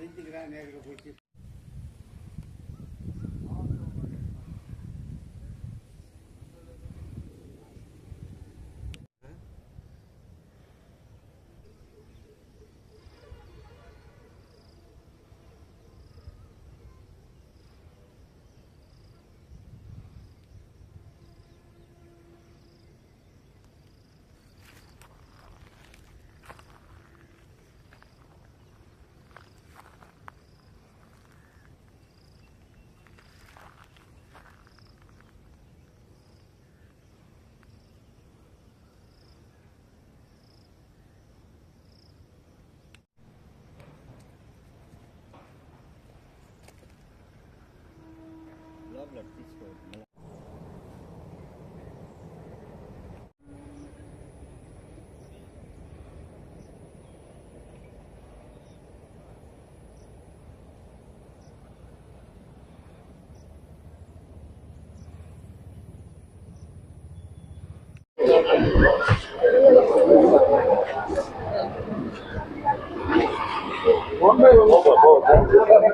పదింటికి రా నేరుగా పోయి やってきております。One minute, one minute.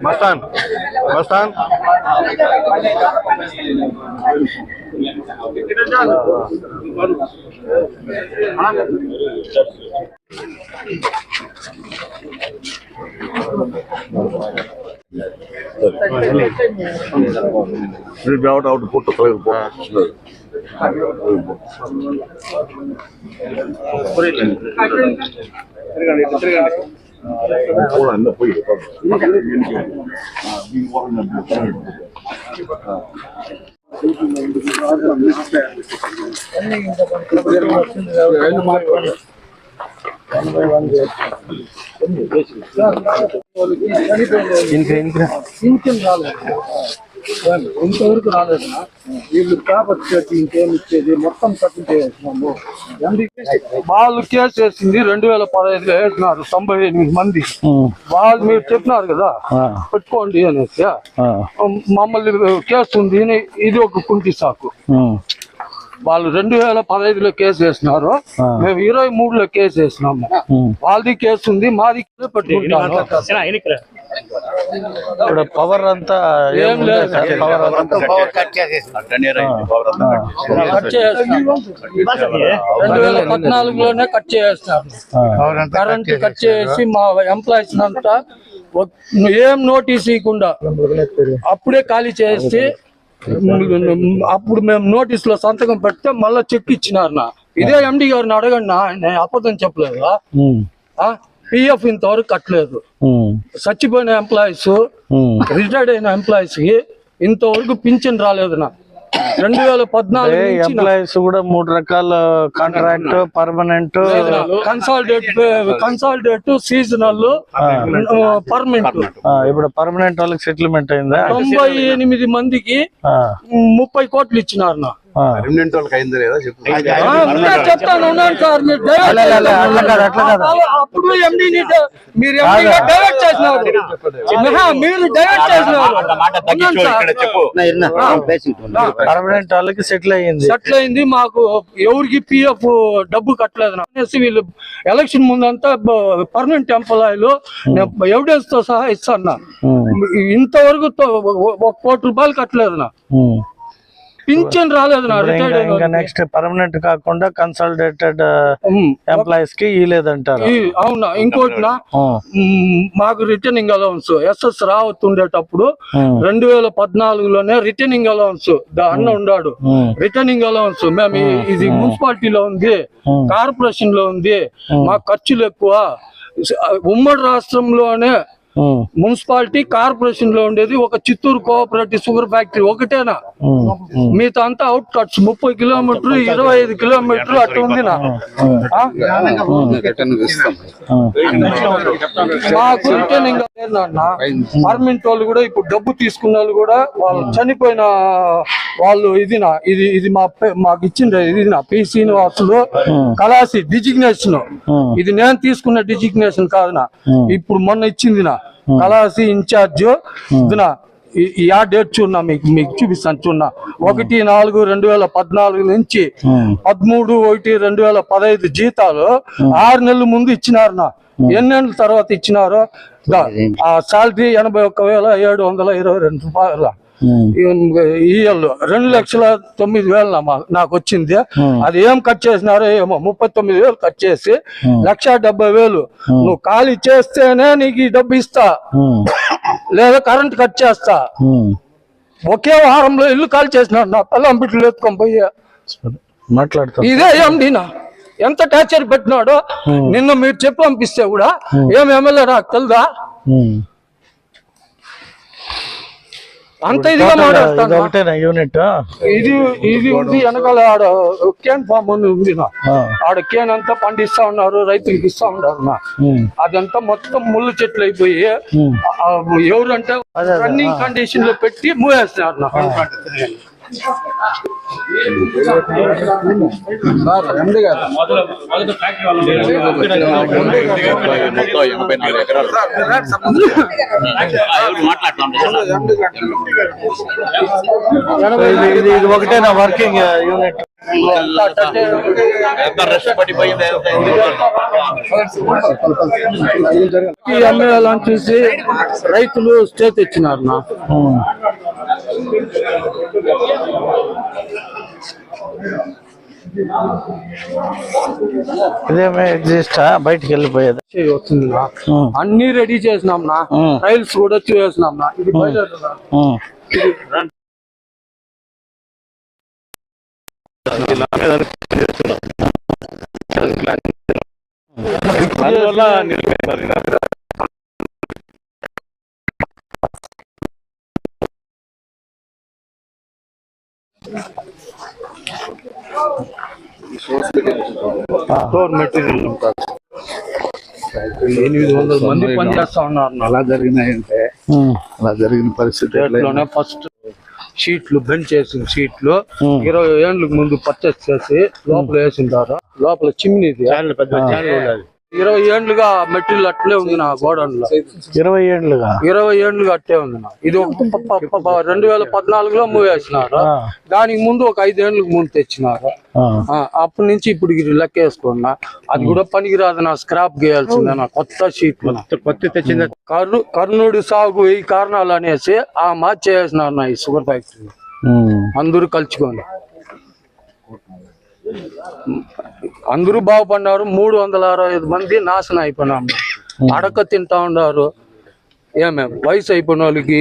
Masan, Masan. மாவட்ட அவட்டு போட்ட தலைவர் போட்டது போலாம் என்ன போய் மார்க் ఇంతవరకు రాలేదు వీళ్ళు పేపర్ చేసి ఇంకేం ఇచ్చేది మొత్తం కట్టు చేసినాము వాళ్ళు కేసు వేసింది రెండు వేల పదహైదులో వేసినారు తొంభై ఎనిమిది మంది. వాళ్ళు మీరు చెప్పినారు కదా? పెట్టుకోండి అనేసి. మమ్మల్ని కేసు ఉంది ఇది ఒక కుంటి సాకు. వాళ్ళు రెండు వేల పదహైదులో కేసు వేసినారు. మేము ఇరవై మూడులో కేసు వేసినాము. వాళ్ళది కేసు ఉంది మాది కేసు పెట్టుకుంటాను. ఇప్పుడు పవర్ అంతా ఏం లేదు. కట్ రెండు వేల పద్నాలుగులోనే కట్ చేసేసినారు కరెంట్ కట్ చేసి మా ఎంప్లాయీస్ అంతా ఏం నోటీస్ ఇవ్వకుండా అప్పుడే ఖాళీ చేసి అప్పుడు మేము నోటీస్లో సంతకం పెడితే మళ్ళీ చెక్ ఇచ్చినారు నా. ఇదే ఎండి గారిని అడగండి నా నేను అబద్ధం చెప్పలేదు? పిఎఫ్ ఇంతవరకు కట్టలేదు. చచ్చిపోయిన ఎంప్లాయీస్ రిటైర్డ్ అయిన ఎంప్లాయీస్కి ఇంతవరకు పింఛన్ రాలేదు నా. రెండు వేల పద్నాలుగు ఎంప్లాయీస్ కూడా మూడు రకాల contract permanent consolidate consolidate seasonal permanent ఇప్పుడు పర్మనెంట్ వాళ్ళకి సెటిల్మెంట్ అయిందా? తొంభై ఎనిమిది మందికి ముప్పై కోట్లు ఇచ్చినారు నా. రెమినెంట్ వాళ్ళకి అయిందో లేదా చెప్పు. చెప్తాను ఉన్నాను సార్ మీరు. అప్పుడు మీరు డైవర్ట్ చేసినారు. మీరు డైవర్ట్ చేసినారు. పర్మనెంట్ వాళ్ళకి సెటిల్ అయ్యింది. సెటిల్ అయింది మాకు ఎవరికి పిఎఫ్ డబ్బు కట్టలేదు. అనేసి వీళ్ళు ఎలక్షన్ ముందంతా పర్మనెంట్ ఎంప్లాయీలు ఎవిడెన్స్తో సహా ఇస్తాను. ఇంతవరకు ఒక కోటి రూపాయలు కట్టలేదు నా. పింఛన్ రాలేదు నా రిటైర్డ్ ఇంకా-. నెక్స్ట్ పర్మనెంట్ కాకుండా కన్సల్టేటెడ్ ఉమ్. ఎంప్లాయీస్కి ఇలేదంటారు ఈ- అవునా? ఇంకోటి మాకు రిటర్నింగ్ అలౌన్స్ ఎస్ఎస్ రావత్ ఉండేటప్పుడు రెండు వేల పద్నాలుగులోనే రిటర్నింగ్ అలౌన్స్ అన్న ఉన్నాడు రిటర్నింగ్ అలౌన్స్ మేము ఇది మున్సిపాలిటీలో ఉంది కార్పొరేషన్లో ఉంది మా ఖర్చులు ఎక్కువ. ఉమ్మడి రాష్ట్రంలోనే మున్సిపాలిటీ కార్పొరేషన్లో ఉండేది ఒక చిత్తూరు కోఆపరేటివ్ షుగర్ ఫ్యాక్టరీ ఒకటేనా. మిగతా అంతా అవుట్ కట్స్ ముప్పై కిలోమీటర్ ఇరవై ఐదు కిలోమీటర్ అట్లా ఉంది నా ఆ? మాకు రిటర్న్ ఇంకా లేదన్న పర్మనెంట్ వాళ్ళు కూడా ఇప్పుడు డబ్బు తీసుకున్న వాళ్ళు కూడా వాళ్ళు చనిపోయిన వాళ్ళు ఇది నా ఇది ఇది మా పే- మాకు ఇచ్చింది ఇది నా పి శ్రీనివాసులు కళాసి డిజిగ్నేషన్. ఇది నేను తీసుకున్న డిజిగ్నేషన్ కాదు నా ఇప్పుడు మొన్న ఇచ్చింది నా కళాసి ఇన్ఛార్జ్ ఆ. డేట్ చూడన్నా మీకు మీకు చూపిస్తాను చూడన్నా ఒకటి నాలుగు రెండు వేల పద్నాలుగు నుంచి. పదమూడు ఒకటి రెండు వేల పదహైదు జీతాలు ఆరు నెలల ముందు ఇచ్చినారు నా ఎన్ని నెలల తర్వాత ఇచ్చినారు? ఆ శాలరీ ఎనభై ఒక్క వేల ఏడు వందల ఇరవై రెండు రూపాయల. ఉమ్. ఈఎల్ రెండు లక్షల తొమ్మిది వేలు నాకు వచ్చింది. అది ఏం కట్ చేసినారో ఏమో ముప్పై తొమ్మిది వేలు కట్ చేసి లక్ష డెబ్బై వేలు. నువ్వు ఖాళీ చేస్తేనే నీకు ఈ డబ్బు ఇస్తా. లేదా కరెంట్ కట్ చేస్తా. ఒకే వారంలో ఇల్లు ఖాళీ చేసినాడు నా పిల్లం బిడ్డలు ఎత్తుకొని పోయి. మాట్లాడతాం. ఇదే ఎండినా ఎంత టార్చర్ పెట్టినాడో నిన్న మీరు చెప్పి పంపిస్తే కూడా ఏం ఎమ్మెల్యే నాకు తెలుదా. అంత ఇదిగా ఇది మాట్లాడతాను ఒకటేనా యూనిట్ ఇది ఇది ఉంది వెనకాల ఆడ కేన్ ఫామ్ అని ఉంది నా. ఆడ కేన్ అంతా పండిస్తా ఉన్నారు రైతులకు ఇస్తా ఉన్నారు నా. అదంతా మొత్తం ముళ్ళు చెట్లు అయిపోయి ఎవరంటే రన్నింగ్ కండిషన్లో పెట్టి మూవేస్తున్నారు నా. మొత్తం ఎనభై నాలుగు ఎకరాలు ఇది ఇది ఒకటేనా వర్కింగ్ uh, యూనిట్ ఎమ్మెల్యేలను చూసి రైతులు స్టే తెచ్చినారు నా. ఇదేమే ఎగ్జిస్ట్ బయటికి వెళ్ళిపోయేది. వస్తుంది ఉమ్. అన్ని రెడీ చేసినాం నా. టైల్స్ కూడా చేసినాం నా. ఇది బయట ఉమ్. స్టోర్ మెటీరియల్ ఎనిమిది వందల మంది పనిచేస్తా ఉన్నారు నా అలా జరిగినాయంటే ఉమ్. అలా జరిగిన పరిస్థితి లోనే ఫస్ట్ షీట్లు బెంచ్ చేసిన షీట్లు. ఇరవై ఏళ్ళకి ముందు పర్చేస్ చేసి లోపల వేసింటారు లోపల చిమ్నీది. ఇరవై ఏళ్ళుగా మెటీరియల్ అట్లే ఉంది నా గోడౌన్లో ఇరవై ఏళ్ళుగా ఇరవై ఏళ్ళుగా అట్లే ఉంది నా. ఇది రెండు వేల పద్నాలుగులో మూవ్ వేసినారు ఆ. దానికి ముందు ఒక ఐదేళ్ళకి ముందు తెచ్చినారు. అప్పటి నుంచి ఇప్పుడు ఇది లెక్కేసుకున్నా. అది కూడా పనికిరాదు నా స్క్రాప్ గేయాల్సిందే నా కొత్త షీట్లు కొత్త తెచ్చింది? కర్ను కర్ణుడి సాగు ఈ కారణాలు అనేసి ఆ మార్చేసినారు నా ఈ షుగర్ ఫ్యాక్టరీ. అందరూ కలుచుకొని. అందరూ బాగుపడినారు మూడు వందల అరవై ఐదు మంది నాశనం అయిపోయినాము అడక తింటా ఉన్నారు ఏమే వయసు అయిపోయిన వాళ్ళకి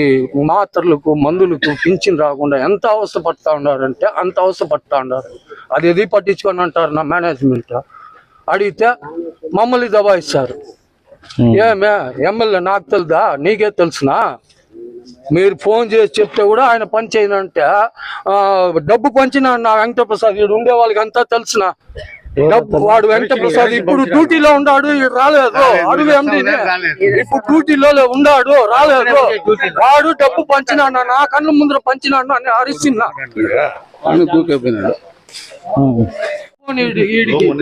మాత్రలకు మందులకు పింఛన్ రాకుండా ఎంత అవస్థ పడతా ఉన్నారంటే అంత అవస్థ పడతా ఉన్నారు అది ఎది పట్టించుకొని అంటారు నా మేనేజ్మెంట్ అడిగితే మమ్మల్ని దబాయిస్తారు. ఏమే ఎమ్మెల్యే నాకు తెలుదా? నీకే తెలుసునా? మీరు ఫోన్ చేసి చెప్తే కూడా ఆయన పని చేయనంటే ఆ, డబ్బు పంచిన నా వెంకటప్రసాద్ ఈడు ఉండే వాళ్ళకి అంతా తెలుసున. డబ్బు వాడు వెంకటప్రసాద్ ఇప్పుడు డ్యూటీలో ఉన్నాడు ఈడు రాలేదు. అడుగు ఎండినే. ఇప్పుడు డ్యూటీలో ఉన్నాడు రాలేదు. వాడు డబ్బు పంచినా నా కళ్ళ ముందర పంచినా అని ఈడికి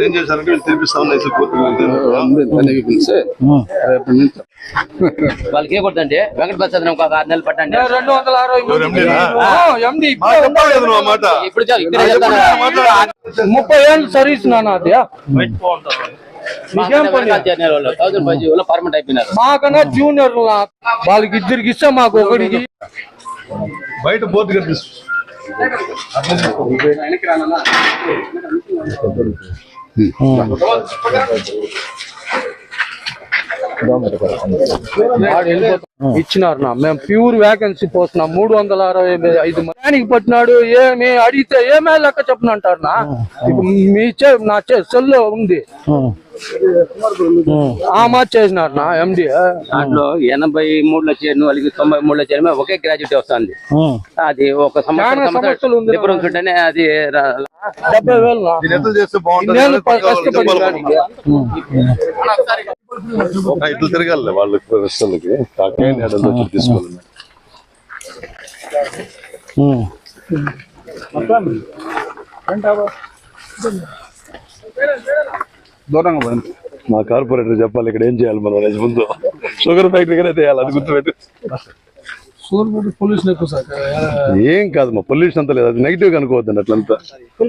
ఏం చేశారంటే వాళ్ళకి ఏ కొట్టండి? వెంకట ప్రసాద్ ఒక ఆరు నెలలు పట్టండి. రెండు వందల అరవై ఇప్పుడే ఉన్నాడు. మాట. ఇప్పుడు చాలు, ఇక్కడే చెప్తాను. ముప్పై ఏళ్ళు సర్వీస్ నాన్న అది మాకన్నా జూనియర్ వాళ్ళకి ఇద్దరికి ఇస్తే మాకు ఒకటికి బయట బోర్డు కనిపిస్తుంది. వాడు ఇచ్చినారు నా. మేము ప్యూర్ వేకెన్సీ పోస్తున్నాం. మూడు వందల అరవై ఐదు మందికి పట్టినాడు. ఏమి అడిగితే ఏమే లెక్క చెప్పనంటారు నా. మీ చే నా చే సెల్లో ఉంది. ఆ చేసినారు నా ఎండి దాంట్లో ఎనభై మూడులో చేరిన వాళ్ళకి తొంభై మూడులో చేరిన ఒకే గ్రాడ్యుయేట్ వస్తుంది. అది ఒక ఉంది. డిఫరెన్స్ ఉంటేనే అది డెబ్బై వేలు. ఇట్లా తిరగాలి వాళ్ళకి ప్రశ్నలకి తీసుకోవాలి. దూరంగా పోయింది మా కార్పొరేటర్ చెప్పాలి ఇక్కడ ఏం చేయాలి మనం? ముందు. షుగర్ ఫ్యాక్టరీ కానీ చేయాలి అది గుర్తుపెట్టు. ఏం కాదు మా పొల్యూషన్ అంతా లేదు. అది నెగిటివ్ అనుకోవద్దండి అట్లంతా.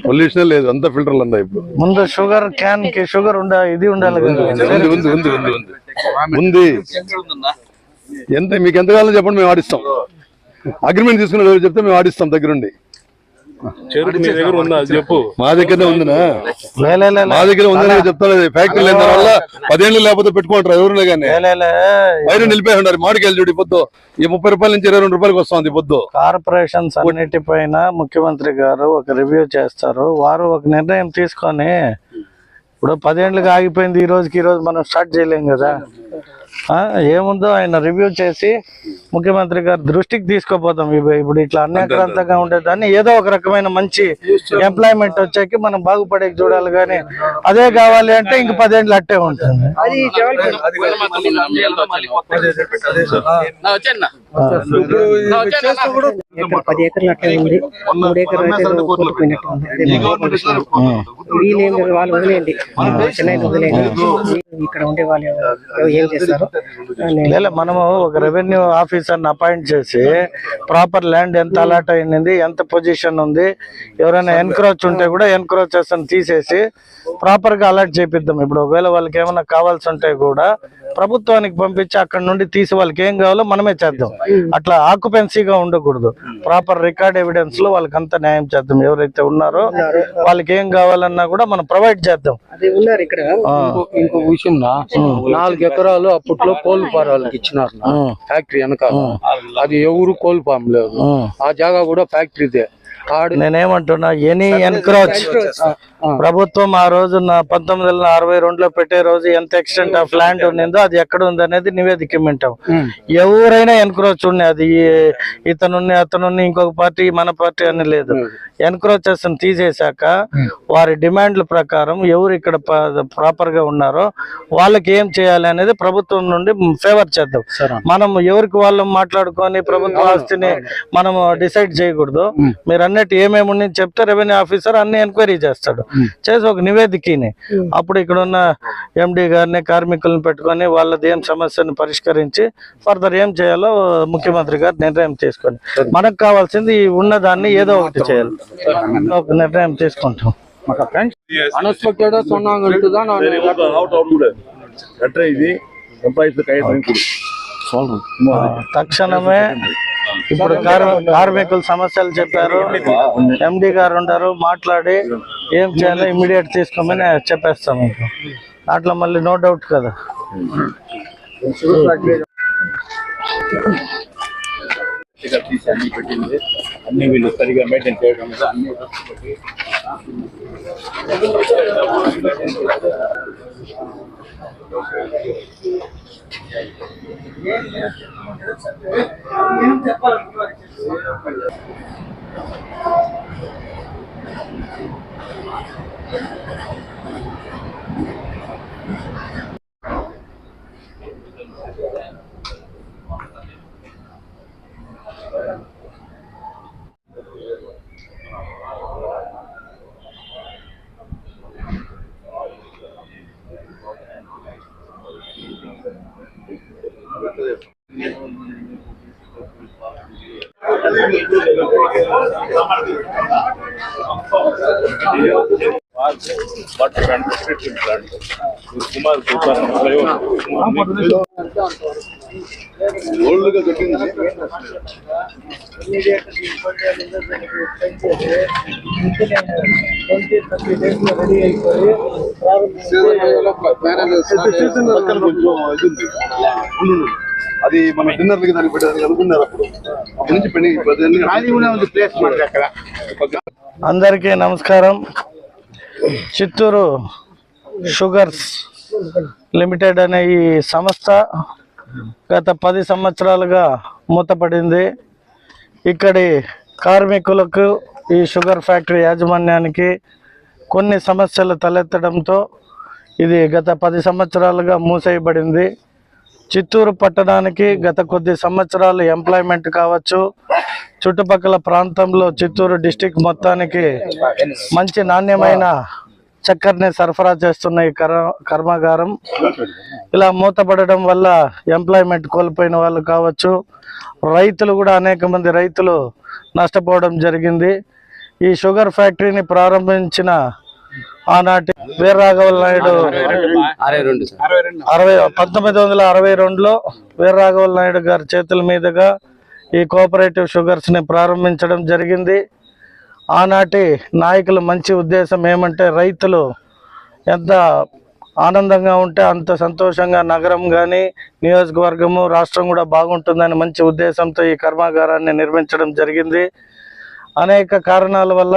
పొల్యూషన్ లేదు. అంతా ఫిల్టర్లు అందా ఇప్పుడు. ముందు షుగర్ క్యాన్కి షుగర్ ఉండ ఇది ఉండాలి ఉంది ఉంది ఉంది ఉంది ఉంది ఎంత మీకు ఎంత కావాలో చెప్పండి మేము ఆడిస్తాం. అగ్రిమెంట్ తీసుకున్న రోజు చెప్తే మేము ఆడిస్తాం దగ్గరుండి. మా దగ్గరనే ఉందినా? లే, లే, లే, మా దగ్గర ఉందని చెప్తాను ఫ్యాక్టరీ లేని వల్ల పదేళ్ళు లేకపోతే పెట్టుకుంటారు ఎవరున్నా కానీ. లే, లే, లే. బయట నిలిపేసి ఉన్నారు. మామిడికాయలు చూడు ఈ పొద్దు. ఈ ముప్పై రూపాయల నుంచి ఇరవై రెండు రూపాయలకి వస్తుంది పొద్దు. కార్పొరేషన్స్ అన్నిటిపైన ముఖ్యమంత్రి గారు ఒక రివ్యూ చేస్తారు. వారు ఒక నిర్ణయం తీసుకొని ఇప్పుడు పదేండ్లుగా ఆగిపోయింది ఈ రోజుకి ఈ రోజు మనం స్టార్ట్ చేయలేం కదా. ఏముందో ఆయన రివ్యూ చేసి ముఖ్యమంత్రి గారి దృష్టికి తీసుకోపోతాం ఇవి- ఇప్పుడు ఇట్లా అన్యాక్రాంతంగా ఉండేదాన్ని. ఏదో ఒక రకమైన మంచి ఎంప్లాయ్మెంట్ వచ్చాక మనం బాగుపడే చూడాలి కానీ అదే కావాలి అంటే ఇంక పదేండ్లు అట్టే ఉంటుంది. పది ఎకర్లు అట్లే ఉంది. మూడు ఎకర్లు అయితే కోల్పోయినట్టు వీళ్ళు? వాళ్ళు వదిలేయండి చెన్నై వదిలేయండి. ఇక్కడ ఉండే వాళ్ళు ఏం చేస్తారు? లేదా మనము ఒక రెవెన్యూ ఆఫీసర్ని అపాయింట్ చేసి ప్రాపర్ ల్యాండ్ ఎంత అలాట్ అయింది ఎంత పొజిషన్ ఉంది ఎవరైనా ఎన్క్రోచ్ ఉంటే కూడా ఎన్క్రోచెస్ తీసేసి ప్రాపర్గా అలాట్ చేపిద్దాం. ఇప్పుడు ఒకవేళ వాళ్ళకి ఏమైనా కావాల్సి ఉంటే కూడా ప్రభుత్వానికి పంపించి అక్కడ నుండి తీసి వాళ్ళకి ఏం కావాలో మనమే చేద్దాం. అట్లా ఆక్యుపెన్సీగా ఉండకూడదు. ప్రాపర్ రికార్డ్ ఎవిడెన్స్లో వాళ్ళకి అంత న్యాయం చేద్దాం. ఎవరైతే ఉన్నారో వాళ్ళకి ఏం కావాలన్నా కూడా మనం ప్రొవైడ్ చేద్దాం. అదే ఉన్నారు ఇక్కడ. ఇంకో- విషయం నాలుగు ఎకరాలు అప్పట్లో కోళ్ళు ఫారాలకు ఇచ్చినారు. ఫ్యాక్టరీ వెనకాల. అది ఎవరు కోళ్ళు ఫామ్ లేదు ఆ జాగా కూడా ఫ్యాక్టరీదే నేనేమంటున్నా ఎనీ ఎన్క్రోచ్ ప్రభుత్వం ఆ రోజు పంతొమ్మిది వందల అరవై రెండులో పెట్టే రోజు ఎంత ఎక్స్టెంట్ ఆఫ్ ల్యాండ్ ఉన్నదో అది ఎక్కడ ఉంది అనేది నివేదిక ఇమ్మంటాం ఎవరైనా ఎన్క్రోచ్ ఉన్నాయి అది ఇతనున్ని అతనున్ని ఇంకొక పార్టీ మన పార్టీ అని లేదు. ఎన్క్రోచెస్ తీసేశాక వారి డిమాండ్ల ప్రకారం ఎవరు ఇక్కడ ప్రాపర్గా ఉన్నారో వాళ్ళకి ఏం చేయాలి అనేది ప్రభుత్వం నుండి ఫేవర్ చేద్దాం. మనం ఎవరికి వాళ్ళు మాట్లాడుకొని ప్రభుత్వ ఆస్తిని మనం డిసైడ్ చేయకూడదు. మీరు అన్నట్టు ఏమేమి ఉన్నాయి చెప్తే రెవెన్యూ ఆఫీసర్ అన్ని ఎంక్వైరీ చేస్తాడు చేసి ఒక నివేదికని అప్పుడు ఇక్కడ ఉన్న ఎండి గారిని కార్మికులను పెట్టుకొని వాళ్ళది ఏం సమస్యను పరిష్కరించి ఫర్దర్ ఏం చేయాలో ముఖ్యమంత్రి గారు నిర్ణయం తీసుకొని మనకు కావాల్సింది ఈ ఉన్నదాన్ని ఏదో ఒకటి చేయాలి ఒక నిర్ణయం తీసుకుంటాం அன்எக்ஸ்பெக்டடா சொன்னாங்கன்ட்டு தான் நான் తక్షణమే ఇప్పుడు కార్- కార్మికుల సమస్యలు చెప్పారు. ఎండి గారు ఉంటారు మాట్లాడి ఏం చేయాలో ఇమీడియట్ తీసుకోమని చెప్పేస్తాం మీకు. అట్లా మళ్ళీ నో డౌట్ కదా. అన్ని వీళ్ళు సరిగా మెయింటైన్ చేయడం మీద అది మన డిన్నర్ దానికి పెట్టారు అనుకున్నారు అప్పుడు. అప్పటి నుంచి పెండింగ్ అందరికీ నమస్కారం. చిత్తూరు షుగర్స్ లిమిటెడ్ అనే ఈ సంస్థ గత పది సంవత్సరాలుగా మూతపడింది. ఇక్కడి కార్మికులకు ఈ షుగర్ ఫ్యాక్టరీ యాజమాన్యానికి కొన్ని సమస్యలు తలెత్తడంతో ఇది గత పది సంవత్సరాలుగా మూసేయబడింది. చిత్తూరు పట్టణానికి గత కొద్ది సంవత్సరాలు ఎంప్లాయ్మెంట్ కావచ్చు. చుట్టుపక్కల ప్రాంతంలో చిత్తూరు డిస్టిక్ మొత్తానికి మంచి నాణ్యమైన చక్కెరని సరఫరా చేస్తున్న ఈ కర్మాగారం. ఇలా మూతపడడం వల్ల ఎంప్లాయ్మెంట్ కోల్పోయిన వాళ్ళు కావచ్చు. రైతులు కూడా అనేక మంది రైతులు నష్టపోవడం జరిగింది. ఈ షుగర్ ఫ్యాక్టరీని ప్రారంభించిన ఆనాటి వీర నాయుడు అరవై పంతొమ్మిది వందల అరవై రెండులో వీర నాయుడు గారి చేతుల మీదుగా ఈ కోఆపరేటివ్ షుగర్స్ని ప్రారంభించడం జరిగింది. ఆనాటి నాయకుల మంచి ఉద్దేశం ఏమంటే రైతులు ఎంత ఆనందంగా ఉంటే అంత సంతోషంగా నగరం కానీ నియోజకవర్గము రాష్ట్రం కూడా బాగుంటుందని మంచి ఉద్దేశంతో ఈ కర్మాగారాన్ని నిర్మించడం జరిగింది. అనేక కారణాల వల్ల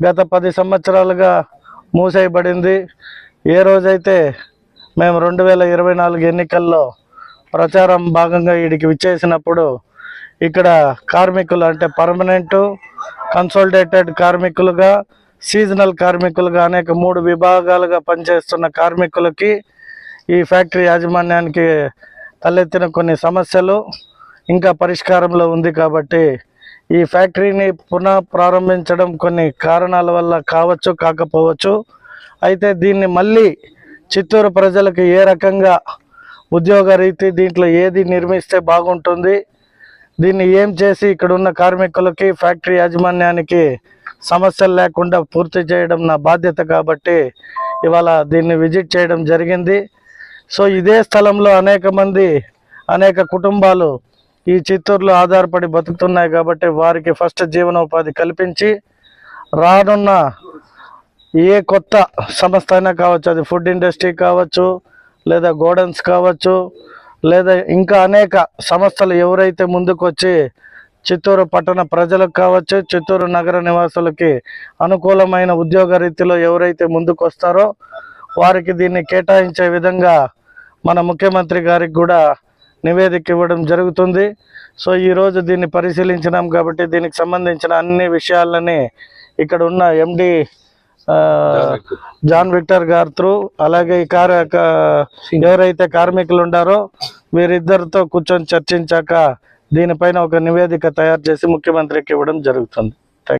గత పది సంవత్సరాలుగా మూసేయబడింది. ఏ రోజైతే మేము రెండు వేల ఇరవై నాలుగు ఎన్నికల్లో ప్రచారం భాగంగా వీడికి విచ్చేసినప్పుడు ఇక్కడ కార్మికులు అంటే పర్మనెంటు కన్సోల్డేటెడ్ కార్మికులుగా సీజనల్ కార్మికులుగా అనేక మూడు విభాగాలుగా పనిచేస్తున్న కార్మికులకి ఈ ఫ్యాక్టరీ యాజమాన్యానికి తలెత్తిన కొన్ని సమస్యలు ఇంకా పరిష్కారంలో ఉంది కాబట్టి ఈ ఫ్యాక్టరీని పునః ప్రారంభించడం కొన్ని కారణాల వల్ల కావచ్చు కాకపోవచ్చు. అయితే దీన్ని మళ్ళీ చిత్తూరు ప్రజలకు ఏ రకంగా ఉద్యోగ రీతి దీంట్లో ఏది నిర్మిస్తే బాగుంటుంది దీన్ని ఏం చేసి ఇక్కడ ఉన్న కార్మికులకి ఫ్యాక్టరీ యాజమాన్యానికి సమస్యలు లేకుండా పూర్తి చేయడం నా బాధ్యత కాబట్టి ఇవాళ దీన్ని విజిట్ చేయడం జరిగింది. సో ఇదే స్థలంలో అనేక మంది అనేక కుటుంబాలు ఈ చిత్తూరులో ఆధారపడి బతుకుతున్నాయి కాబట్టి వారికి ఫస్ట్ జీవనోపాధి కల్పించి రానున్న ఏ కొత్త సంస్థ అయినా కావచ్చు అది ఫుడ్ ఇండస్ట్రీ కావచ్చు లేదా గోడన్స్ కావచ్చు లేదా ఇంకా అనేక సంస్థలు ఎవరైతే ముందుకు వచ్చి చిత్తూరు పట్టణ ప్రజలకు కావచ్చు చిత్తూరు నగర నివాసులకి అనుకూలమైన ఉద్యోగ రీతిలో ఎవరైతే ముందుకు వస్తారో వారికి దీన్ని కేటాయించే విధంగా మన ముఖ్యమంత్రి గారికి కూడా నివేదిక ఇవ్వడం జరుగుతుంది. సో ఈరోజు దీన్ని పరిశీలించినాం కాబట్టి దీనికి సంబంధించిన అన్ని విషయాలని ఇక్కడ ఉన్న ఎండి జాన్ విక్టర్ గారు త్రూ అలాగే ఈ కార్ ఎవరైతే కార్మికులు ఉండారో వీరిద్దరితో కూర్చొని చర్చించాక దీనిపైన ఒక నివేదిక తయారు చేసి ముఖ్యమంత్రికి ఇవ్వడం జరుగుతుంది.